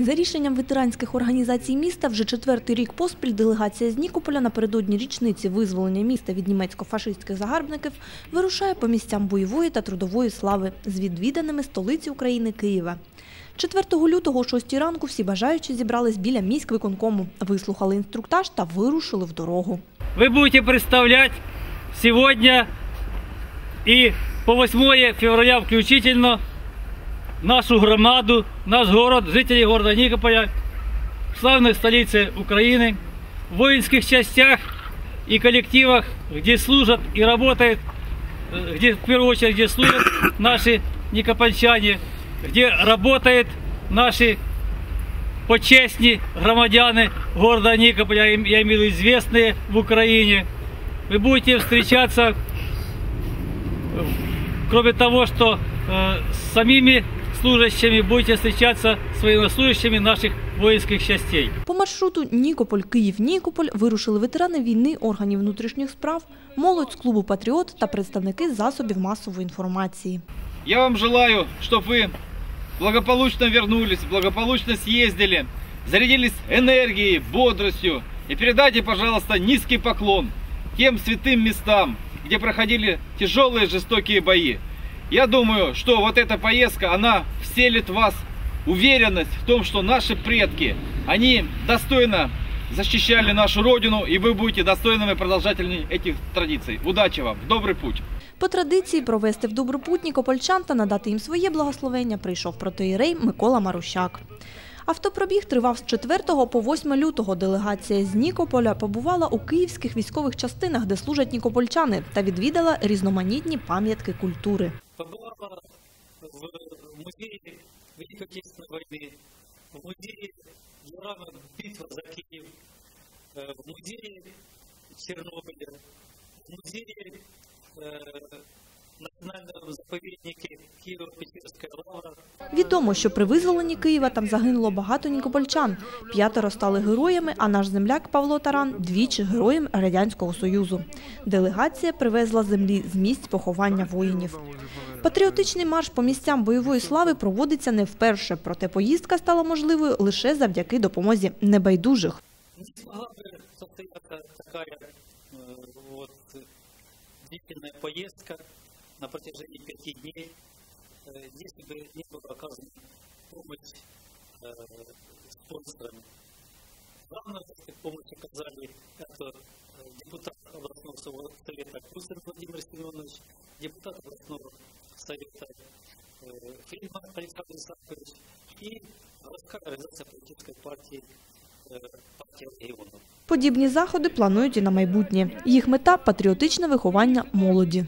За рішенням ветеранських організацій міста вже четвертий рік поспіль делегація з Нікополя напередодні річниці визволення міста від німецько-фашистських загарбників вирушає по місцям бойової та трудової слави з відвіданими столиці України Києва. 4 лютого о 6 ранку всі бажаючі зібрались біля міськвиконкому, вислухали інструктаж та вирушили в дорогу. вы будете представлять сегодня и по 8 февраля включительно нашу громаду, наш город, жителей города Никополя, славной столице Украины, в воинских частях и коллективах, где служат и работают, где в первую очередь где служат наши никопольчане, где работают наши почесні громадяни города Никополя, я им- я имею в виду известные в Украине. Вы будете встречаться, кроме того, что э, с самими служащими, будете встречаться с военнослужащими наших воинских частей. По маршруту Нікополь-Київ-Нікополь вирушили ветерани війни органів внутрішніх справ, молодь з клубу «Патріот» та представники засобів масової інформації. Я вам желаю, чтобы вы благополучно вернулись, благополучно съездили, зарядились энергией, бодростью. И передайте, пожалуйста, низкий поклон тем святым местам, где проходили тяжелые жестокие бои. Я думаю, что вот эта поездка, она вселит в вас уверенность в том, что наши предки, они достойно защищали нашу родину, и вы будете достойными продолжателями этих традиций. Удачи вам, в добрый путь! По традиції провести в добропут нікопольчан та надати їм своє благословення прийшов протоїрей Микола Марущак. Автопробіг тривав з 4 по 8 лютого. Делегація з Нікополя побувала у київських військових частинах, де служать нікопольчани, та відвідала різноманітні пам'ятки культури. Побывала в музее Великой Отечественной войны, в музее Юрана «Битва за Киев», э, в музее Чернобыля, в музее э, национальном заповеднике Киево-Печерская лавра. Відомо, що при визволенні Києва там загинуло багато нікопольчан. П'ятеро стали героями, а наш земляк Павло Таран двічі героєм Радянського Союзу. Делегація привезла землі з місць поховання воїнів. Патріотичний марш по місцям бойової слави проводиться не вперше, проте поїздка стала можливою лише завдяки допомозі небайдужих. Не смогла бы состояться такая э, вот э, длительная поездка на протяжении пяти дней, э, если бы не была оказана помощь э, спонсорам. Главное, что помощь оказали это э, депутат областного сова- совета Кузин Владимир Семенович, депутат областного совета э, Фридман Александр Исаакович и городская организация политической партии э, партия регионов. Подібні заходи планують і на майбутнє. Їх мета патріотичне виховання молоді.